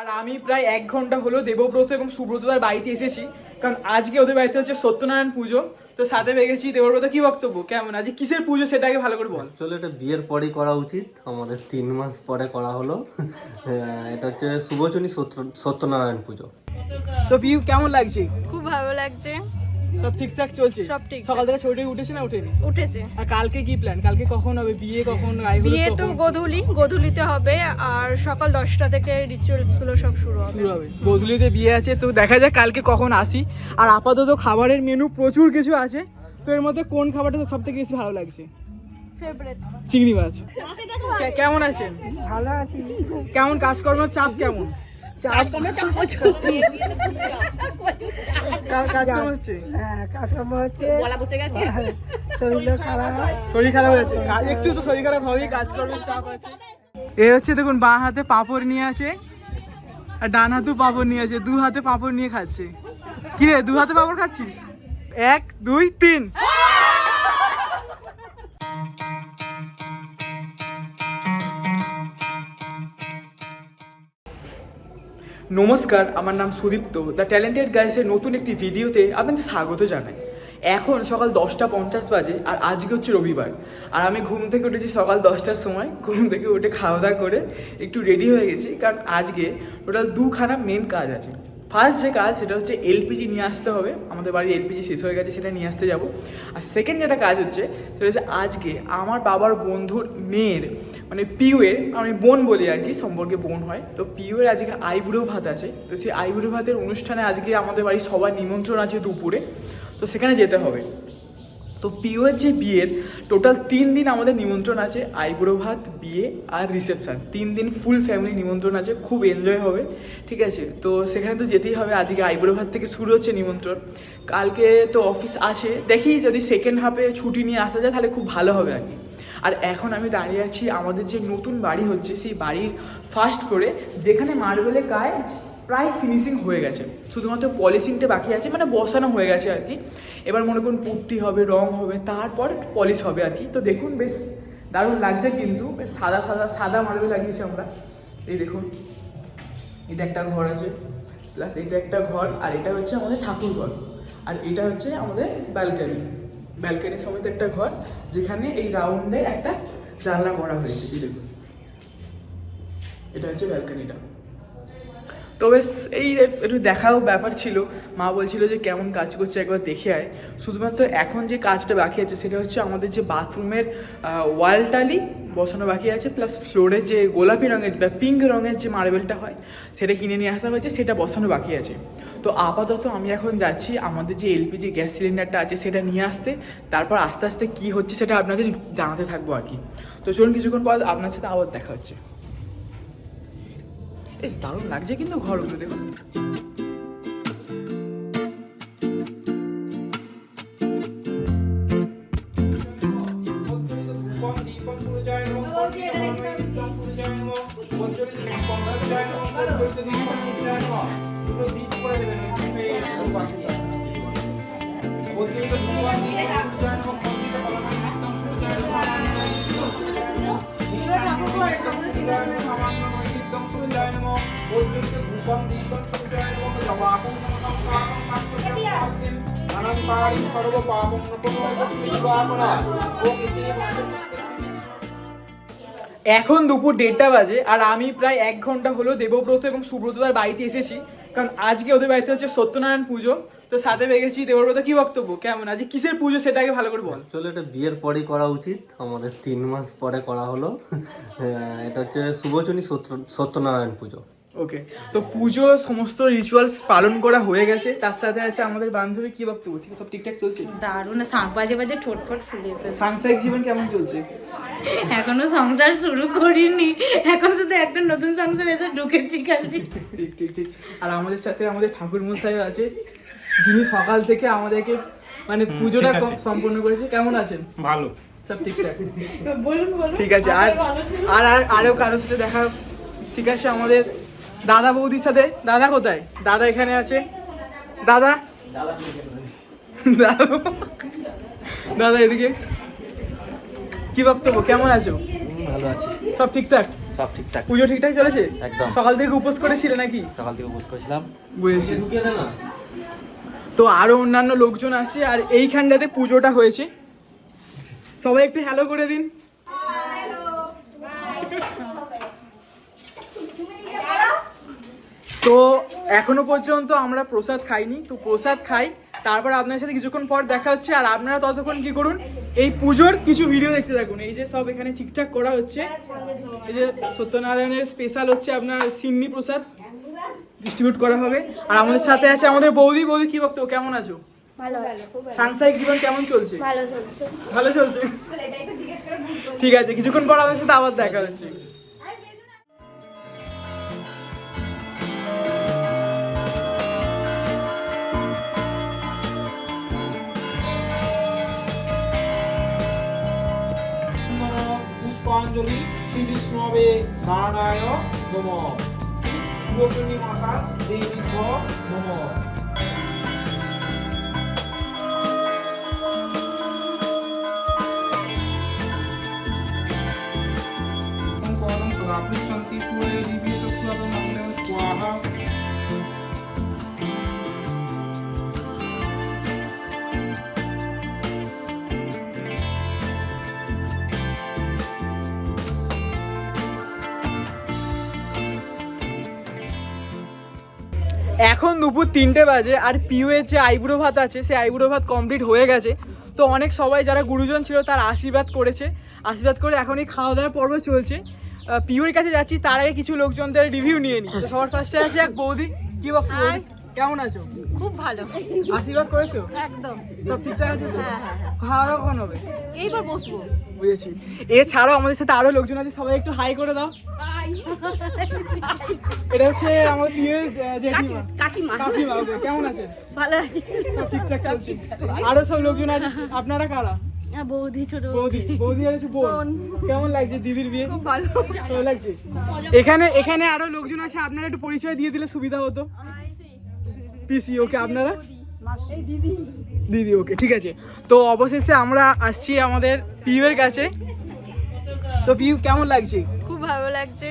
আর আমি প্রায় এক ঘণ্টা হলো দেবব্রত এবং সুব্রতদার বাড়িতে এসেছি। কারণ আজকে ওদের বাড়িতে হচ্ছে সত্যনারায়ণ পুজো। তো সাথে পেয়ে দেবব্রত। কি বক্তব্য? কেমন? আজকে কিসের পুজো সেটা আগে ভালো করে বল। চলো এটা বিয়ের পরে করা উচিত। আমাদের তিন মাস পরে করা হলো। আহ, এটা হচ্ছে শুভচনী সত্য সত্যনারায়ণ পুজো। তো পিউ কেমন লাগছে? খুব ভালো লাগছে। সব ঠিকঠাক চলছে? সব ঠিকঠাক। সকাল থেকে ছোটে উঠেছে না উঠেনি উঠেছে। আর কালকে কি প্ল্যান কালকে কখন হবে? বিয়ে কখন? বিয়ে তো? গোধূলি গোধূলিতে হবে। আর সকাল দশটা থেকে রিচুয়ালসগুলো সব শুরু হবে। শুরু হবে। বদলিতে বিয়ে আছে তো দেখা যাক কালকে কখন আসি। আর আপাতত খাবারের মেনু প্রচুর কিছু আছে। তো এর মধ্যে কোন খাবারটা সব থেকে বেশি ভালো লাগছে? ফেভারিট চিংড়ি মাছ। কেমন আছেন? ভালো আছি। কেমন? কাজকর্ম চাপ কেমন? কাজকর্ম হচ্ছে? হ্যাঁ কাজকর্ম হচ্ছে। শরীরও খারাপ শরীর খারাপ হয়েছে। কাজ একটু তো শরীর খারাপ হবেই কাজকর্মের চাপ আছে এ হচ্ছে দেখুন বাঁ হাতে পাপড় নিয়ে আছে আর ডান হাতেও পাঁপড় নিয়ে আছে দু হাতে পাঁপড় নিয়ে খাচ্ছে। কি রে দু হাতে পাঁপড় খাচ্ছিস? এক দুই তিন। নমস্কার, আমার নাম সুদীপ্ত। দ্য ট্যালেন্টেড গাইসের নতুন একটি ভিডিওতে আপনাদের স্বাগত জানাই। এখন সকাল দশটা পঞ্চাশ বাজে আর আজকে হচ্ছে রবিবার। আর আমি ঘুম থেকে উঠেছি সকাল দশটার সময়। ঘুম থেকে উঠে খাওয়া দাওয়া করে একটু রেডি হয়ে গেছি। কারণ আজকে টোটাল দুখানা মেন কাজ আছে। ফার্স্ট যে কাজ সেটা হচ্ছে এলপিজি নিয়ে আসতে হবে। আমাদের বাড়ির এলপিজি শেষ হয়ে গেছে সেটা নিয়ে আসতে যাব। আর সেকেন্ড যেটা কাজ হচ্ছে, সেটা হচ্ছে আজকে আমার বাবার বন্ধুর মেয়ের মানে পিউয়ের আমি বোন বলি আর কি, সম্পর্কে বোন হয়। তো পিউয়ের আজকে আইবুড়ো ভাত আছে। তো সেই আইবুড়ো ভাতের অনুষ্ঠানে আজকে আমাদের বাড়ির সবার নিমন্ত্রণ আছে দুপুরে। তো সেখানে যেতে হবে। তো পিওর যে বিয়ের টোটাল তিন দিন আমাদের নিমন্ত্রণ আছে আইবুড়ো ভাত, বিয়ে আর রিসেপশন তিন দিন ফুল ফ্যামিলি নিমন্ত্রণ আছে, খুব এনজয় হবে, ঠিক আছে? তো সেখানে তো যেতেই হবে, আজকে আইবুড়ো ভাত থেকে শুরু হচ্ছে নিমন্ত্রণ। কালকে তো অফিস আছে, দেখি যদি সেকেন্ড হাফে ছুটি নিয়ে আসা যায়, তাহলে খুব ভালো হবে আর কি। আর এখন আমি দাঁড়িয়ে আছি, আমাদের যে নতুন বাড়ি হচ্ছে, সেই বাড়ির ফার্স্ট করে যেখানে মার্বেলের কাজ প্রায় ফিনিশিং হয়ে গেছে। শুধুমাত্র পলিশিংটা বাকি আছে মানে বসানো হয়ে গেছে আর কি। এবার মনে করুন পুট্টি হবে, রং হবে, তারপর পলিশ হবে আর কি। তো দেখুন বেশ দারুণ লাগছে কিন্তু সাদা সাদা সাদা মার্বেল লাগিয়েছি আমরা। এই দেখুন, এটা একটা ঘর আছে প্লাস এটা একটা ঘর, আর এটা হচ্ছে আমাদের ঠাকুর ঘর। আর এটা হচ্ছে আমাদের ব্যালকানি ব্যালকানি সমেত একটা ঘর, যেখানে এই রাউন্ডে একটা জানলা করা হয়েছে দেখুন। এটা হচ্ছে ব্যালকানিটা তো বেশ এই একটু দেখাও ব্যাপার ছিল। মা বলছিল যে, কেমন কাজ করছে একবার দেখে আয়। শুধুমাত্র এখন যে কাজটা বাকি আছে, সেটা হচ্ছে আমাদের যে বাথরুমের ওয়াল টালি বসানো বাকি আছে, প্লাস ফ্লোরে যে গোলাপি রঙের বা পিঙ্ক রঙের যে মার্বেলটা হয়, সেটা কিনে নিয়ে আসা হয়েছে, সেটা বসানো বাকি আছে। তো আপাতত আমি এখন যাচ্ছি, আমাদের যে এলপিজি গ্যাস সিলিন্ডারটা আছে, সেটা নিয়ে আসতে, তারপর আস্তে আস্তে কী হচ্ছে সেটা আপনাদের জানাতে থাকব আর কি। তো চলুন কিছুক্ষণ পর আপনার সাথে আবার দেখা হচ্ছে। বেশ দারুণ লাগছে কিন্তু ঘরগুলো দেখুন। এখন দুপুর দেড়টা বাজে, আর আমি প্রায় এক ঘণ্টা হলো দেবব্রত এবং সুব্রতদার বাড়িতে এসেছি। কারণ আজকে ওদের বাড়িতে হচ্ছে সত্যনারায়ণ পুজো। তো সাথে পেয়ে গেছি দেবব্রত, কি বক্তব্য? কেমন? আজকে কিসের পুজো সেটা আগে ভালো করে বল। চলো এটা বিয়ের পরেই করা উচিত। আমাদের তিন মাস পরে করা হলো। এটা হচ্ছে শুভচনী সত্য সত্যনারায়ণ পুজো। ওকে তো পুজো সমস্ত রিচুয়ালস পালন করা হয়ে গেছে। তার সাথে আছে আমাদের বান্ধবী কি বক্তব্য? ঠিক সব ঠিকঠাক চলছে? দারুণ শাঁখ বাজে বাজে ঠোঁট ফোট ফুলে ফেলছে। সাংসারিক জীবন কেমন চলছে? এখনও সংসার শুরু করিনি। এখন শুধু একটা নতুন সংসার এসে ঢুকেছি খালি। ঠিক ঠিক ঠিক। আর আমাদের সাথে আমাদের ঠাকুর মশাই আছে যিনি সকাল থেকে আমাদেরকে মানে পুজোটা সম্পূর্ণ করেছে। কেমন আছেন? ভালো। সব ঠিকঠাক? বলুন বলুন। ঠিক আছে আর আর আর আরও কারোর সাথে দেখা ঠিক আছে আমাদের দাদা বৌদির সাথে? দাদা কোথায়? দাদা এখানে আছে। দাদা? দাদা দাদা এদিকে। কি বক্তব্য? কেমন আছো? ভালো আছি। সব ঠিকঠাক? সব ঠিকঠাক। পুজো ঠিকঠাক চলেছে? একদম। সকাল থেকে উপোস করেছিলে নাকি? সকাল থেকে উপোস করেছিলাম। বুঝেছি। তো আরও অন্যান্য লোকজন আসছে আর এইখানটাতে পুজোটা হয়েছে। সবাই একটু হ্যালো করে দিন। তো এখনও পর্যন্ত আমরা প্রসাদ খাইনি। তো প্রসাদ খাই তারপর আপনার সাথে কিছুক্ষণ পর দেখা হচ্ছে। আর আপনারা ততক্ষণ কি করুন এই পুজোর কিছু ভিডিও দেখতে থাকুন। এই যে সব এখানে ঠিকঠাক করা হচ্ছে। এই যে সত্যনারায়ণের স্পেশাল হচ্ছে আপনার সিন্নি প্রসাদ। ডিস্ট্রিবিউট করা হবে। আর আমাদের সাথে আছে আমাদের বৌদি। বৌদি কি বক্তব্য? কেমন আছো। সাংসারিক জীবন কেমন চলছে? ভালো চলছে। ভালো চলছে। ঠিক আছে কিছুক্ষণ পর আমাদের সাথে আবার দেখা হচ্ছে। পুষ্পাঞ্জলি শ্রী বিষ্ণবে নারায়ণ নম শুভপূর্ণি মাতা দেবী নম এখন দুপুর তিনটে বাজে আর পিউয়ের যে আইব্রো ভাত আছে, সেই আইব্রো ভাত কমপ্লিট হয়ে গেছে। তো অনেক সবাই যারা গুরুজন ছিল, তার আশীর্বাদ করেছে। আশীর্বাদ করে এখন এই খাওয়া দাওয়ার পর্ব চলছে। পিউর কাছে যাচ্ছি, তার আগে কিছু লোকজনদের রিভিউ নিয়ে নিই। সবার ফার্স্টে আছে এক বৌদি। কি বক্তব্য? কেমন আছো? খুব ভালো। আশীর্বাদ করেছ? একদম। সব ঠিকঠাক আছে তো? হ্যাঁ, হ্যাঁ, হ্যাঁ। খাওয়া দাওয়া কখন হবে? এইবার বসবো। বুঝেছি। এছাড়াও আমাদের সাথে আরও লোকজন আছে সবাই একটু হাই করে দাও। এটা হচ্ছে আমার জে- জেঠিমা। কাকিমা। কাকিমা কেমন আছেন ভালো আছে। সব ঠিকঠাক চলছে? আরও সব লোকজন আছে আপনারা কারা? বৌদি ছোট বৌদি। বৌদি আর বোন। কেমন লাগছে দিদির বিয়ে? খুব ভালো। ভালো লাগছে? এখানে এখানে আরও লোকজন আছে আপনারা একটু পরিচয় দিয়ে দিলে সুবিধা হতো। পিসি ওকে আপনারা? দিদি ওকে ঠিক আছে। তো অবশেষে আমরা আসছি আমাদের পিউয়ের কাছে। তো পিউ কেমন লাগছে? খুব ভালো লাগছে।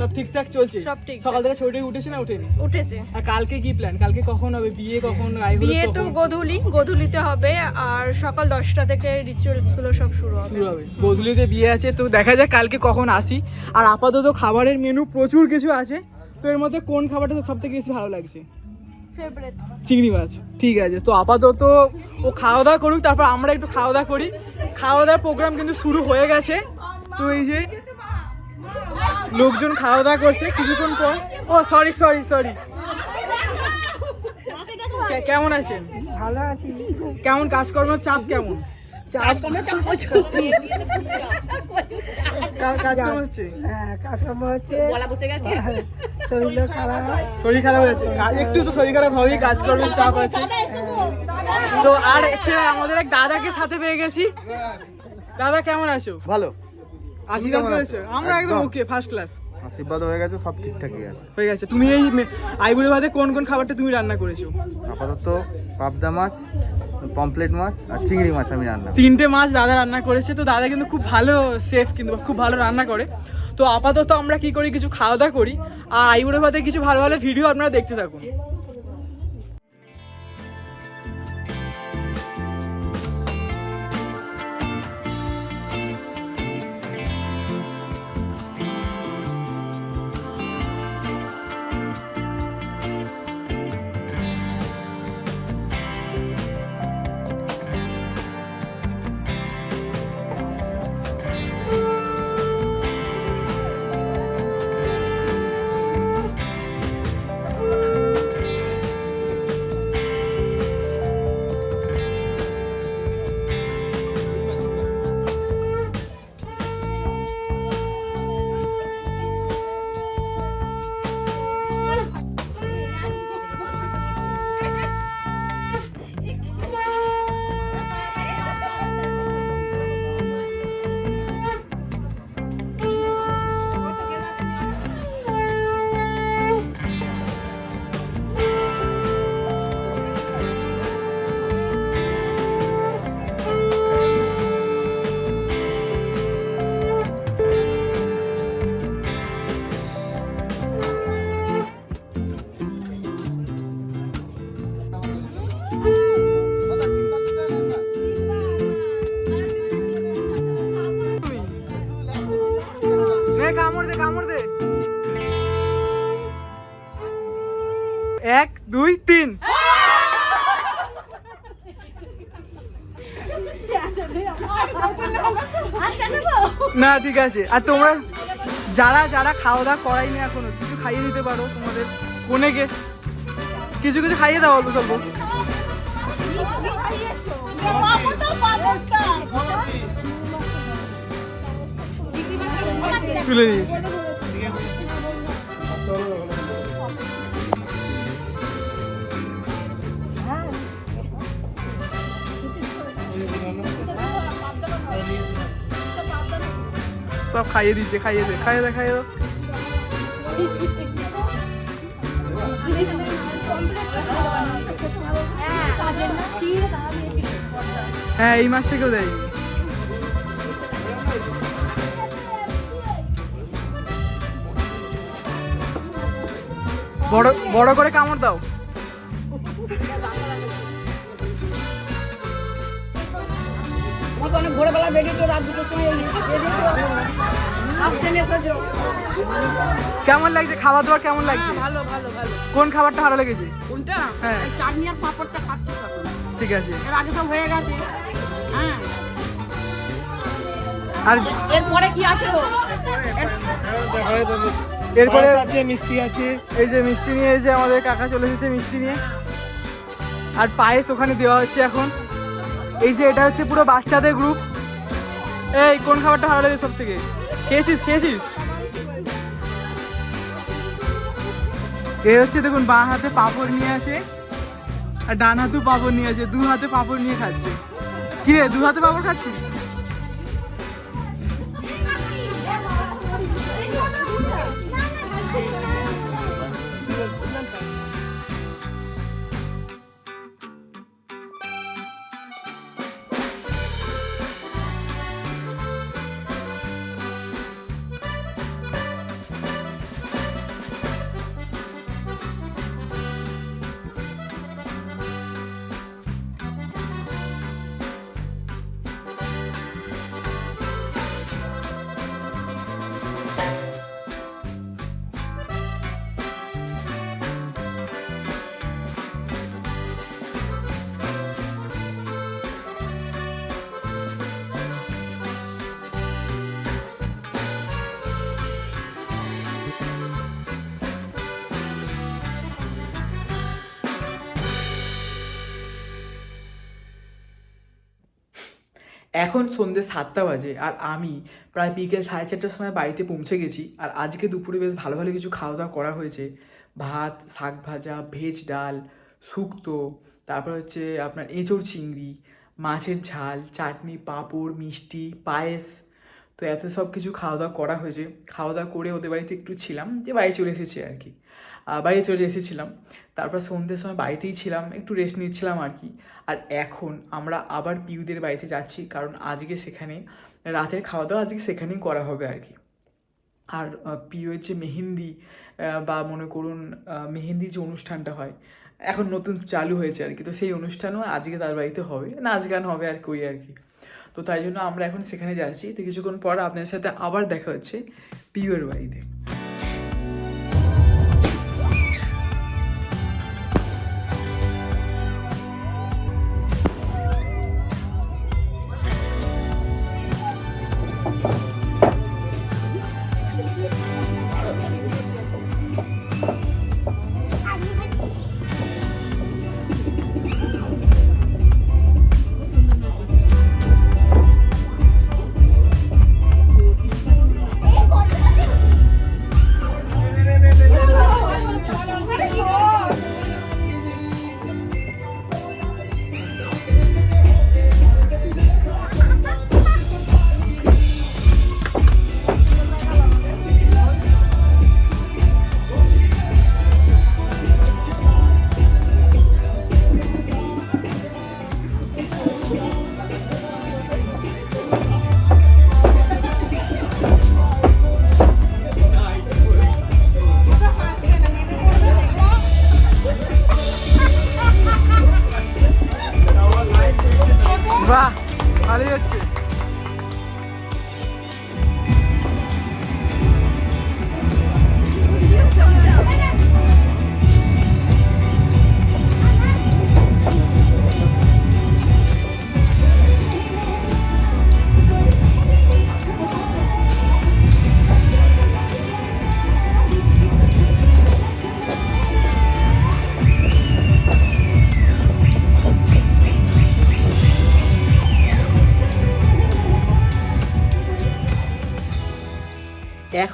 সব ঠিকঠাক চলছে? সব ঠিকঠাক। সকাল থেকে ছুটে উঠেছে না উঠেনি উঠেছে। আর কালকে কি প্ল্যান কালকে কখন হবে? বিয়ে কখন? বিয়ে তো? গোধূলি গোধূলিতে হবে। আর সকাল দশটা থেকে রিচুয়ালসগুলো সব শুরু হবে। শুরু হবে। গোধূলিতে বিয়ে আছে। তো দেখা যাক কালকে কখন আসি। আর আপাতত খাবারের মেনু প্রচুর কিছু আছে। তো এর মধ্যে কোন খাবারটা সব থেকে বেশি ভালো লাগছে? ফেভারিট চিংড়ি মাছ ঠিক আছে। তো আপাতত ও খাওয়া দাওয়া করুক তারপর আমরা একটু খাওয়া দাওয়া করি। খাওয়া দাওয়ার প্রোগ্রাম কিন্তু শুরু হয়ে গেছে। তো এই যে লোকজন খাওয়া দাওয়া করছে কিছুক্ষণ পর। ও সরি সরি সরি কেমন আছেন? ভালো আছি। কেমন কাজকর্ম চাপ কেমন? কা- কাজকর্ম হচ্ছে? হ্যাঁ কাজকর্ম হচ্ছে। শরীরও খারাপ। শরীর খারাপ হয়েছে একটু তো শরীর খারাপ হবেই চাপ আছে। তো আর আমাদের এক দাদাকে সাথে পেয়ে গেছি। দাদা কেমন আছো? ভালো। আশীর্বাদ কেমন করেছ? আছো? আমরা একদম। ওকে ফার্স্ট ক্লাস আশীর্বাদ হয়ে গেছে সব ঠিকঠাকই আছে। হয়ে গেছে। তুমি এই আইবুড়ো ভাতে কোন কোন খাবারটা তুমি রান্না করেছ? আপাতত পাবদা মাছ পমপ্লেট মাছ আর চিংড়ি মাছ আমি রান্না তিনটে মাছ দাদা রান্না করেছে, তো দাদা কিন্তু খুব ভালো সেফ কিন্তু খুব ভালো রান্না করে। তো আপাতত আমরা কি করি, কিছু খাওয়া দাওয়া করি, আর আইবুড়ো ভাতে কিছু ভালো ভালো ভিডিও আপনারা দেখতে থাকুন। ঠিক আছে। আর তোমরা যারা যারা খাওয়া দাওয়া করাইনি এখনও, কিছু খাইয়ে দিতে পারো তোমাদের কোনেকে কিছু কিছু খাইয়ে দাও অল্প স্বল্প। তুলে দিয়েছি সব খাইয়ে দিচ্ছে, খাইয়ে দে খাইয়ে দে, খাইয়ে হ্যাঁ এই মাছটাকেও দেয় বড় বড় করে কামড় দাও। ভোরবেলা বেরিয়েছো রাত দুটোর সময় বেরিয়েছো কেমন লাগছে? খাবার দাবার কেমন লাগছে? ভালো ভালো ভালো। কোন খাবারটা ভালো লেগেছে? কোনটা? হ্যাঁ। চাটনি আর পাঁপড়টা খাচ্ছি ঠিক আছে। এর আগে সব হয়ে গেছে। হ্যাঁ। আর এরপরে কি আছে এরপরে আছে মিষ্টি আছে। এই যে মিষ্টি নিয়ে এই যে আমাদের কাকা চলে এসেছে মিষ্টি নিয়ে। আর পায়েস ওখানে দেওয়া হচ্ছে এখন। এই যে এটা হচ্ছে পুরো বাচ্চাদের গ্রুপ এই, কোন খাবারটা ভালো লাগে সব থেকে খেয়েছিস খেয়েছিস? এ হচ্ছে দেখুন, বাঁ হাতে পাপড় নিয়ে আছে আর ডান হাতেও পাপড় নিয়ে আছে, দু হাতে পাপড় নিয়ে খাচ্ছে। কি রে দু হাতে পাপড় খাচ্ছিস? এখন সন্ধ্যে সাতটা বাজে আর আমি প্রায় বিকেল সাড়ে চারটার সময় বাড়িতে পৌঁছে গেছি আর আজকে দুপুরে বেশ ভালো ভালো কিছু খাওয়া দাওয়া করা হয়েছে। ভাত, শাক ভাজা, ভেজ ডাল, শুক্তো, তারপর হচ্ছে আপনার এঁচড় চিংড়ি, মাছের ঝাল, চাটনি, পাঁপড়, মিষ্টি, পায়েস। তো এত সব কিছু খাওয়া দাওয়া করা হয়েছে। খাওয়া দাওয়া করে ওদের বাড়িতে একটু ছিলাম, যে বাড়ি চলে এসেছি আর কি। বাড়ি চলে এসেছিলাম। তারপর সন্ধ্যের সময় বাড়িতেই ছিলাম, একটু রেস্ট নিচ্ছিলাম আর কি। আর এখন আমরা আবার পিউদের বাড়িতে যাচ্ছি, কারণ আজকে সেখানে, রাতের খাওয়া দাওয়া আজকে সেখানেই করা হবে আর কি। আর পিওর যে মেহেন্দি বা মনে করুন মেহেন্দির যে অনুষ্ঠানটা হয়, এখন নতুন চালু হয়েছে আর কি। তো সেই অনুষ্ঠানও আজকে তার বাড়িতে হবে, নাচ গান হবে আর কি আর কি। তো তাই জন্য আমরা এখন সেখানে যাচ্ছি। তো কিছুক্ষণ পর আপনাদের সাথে আবার দেখা হচ্ছে পিওর বাড়িতে।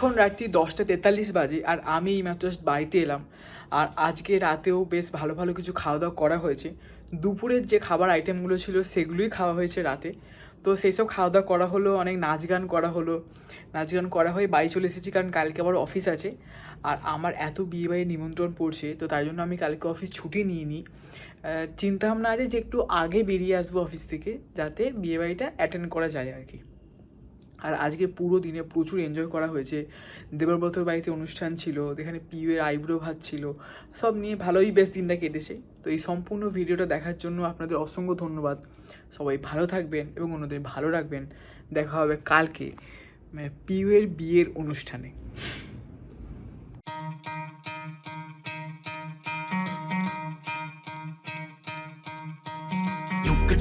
এখন রাত্রি দশটা তেতাল্লিশ বাজে আর আমি এই মাত্র বাড়িতে এলাম। আর আজকে রাতেও বেশ ভালো ভালো কিছু খাওয়া দাওয়া করা হয়েছে। দুপুরের যে খাবার আইটেমগুলো ছিল সেগুলোই খাওয়া হয়েছে রাতে। তো সেই সব খাওয়া দাওয়া করা হলো, অনেক নাচ গান করা হলো। নাচ গান করা হয়ে বাড়ি চলে এসেছি কারণ কালকে আবার অফিস আছে। আর আমার এত বিয়ে বাড়ির নিমন্ত্রণ পড়ছে, তো তাই জন্য আমি কালকে অফিস ছুটি নিয়ে নিই চিন্তা ভাবনা আছে যে একটু আগে বেরিয়ে আসব অফিস থেকে, যাতে বিয়ে বাড়িটা অ্যাটেন্ড করা যায় আর কি। আর আজকে পুরো দিনে প্রচুর এনজয় করা হয়েছে। দেবব্রতর বাড়িতে অনুষ্ঠান ছিল এখানে পিউয়ের আইব্রো ভাত ছিল, সব নিয়ে ভালোই বেশ দিনটা কেটেছে। তো এই সম্পূর্ণ ভিডিওটা দেখার জন্য আপনাদের অসংখ্য ধন্যবাদ। সবাই ভালো থাকবেন এবং অন্যদের ভালো রাখবেন। দেখা হবে কালকে মানে পিউয়ের বিয়ের অনুষ্ঠানে।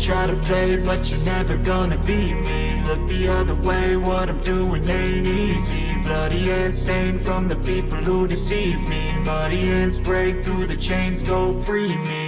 Try to play, but you're never gonna beat me. Look the other way, what I'm doing ain't easy. Bloody hands stained from the people who deceive me. Muddy hands break through the chains, go free me.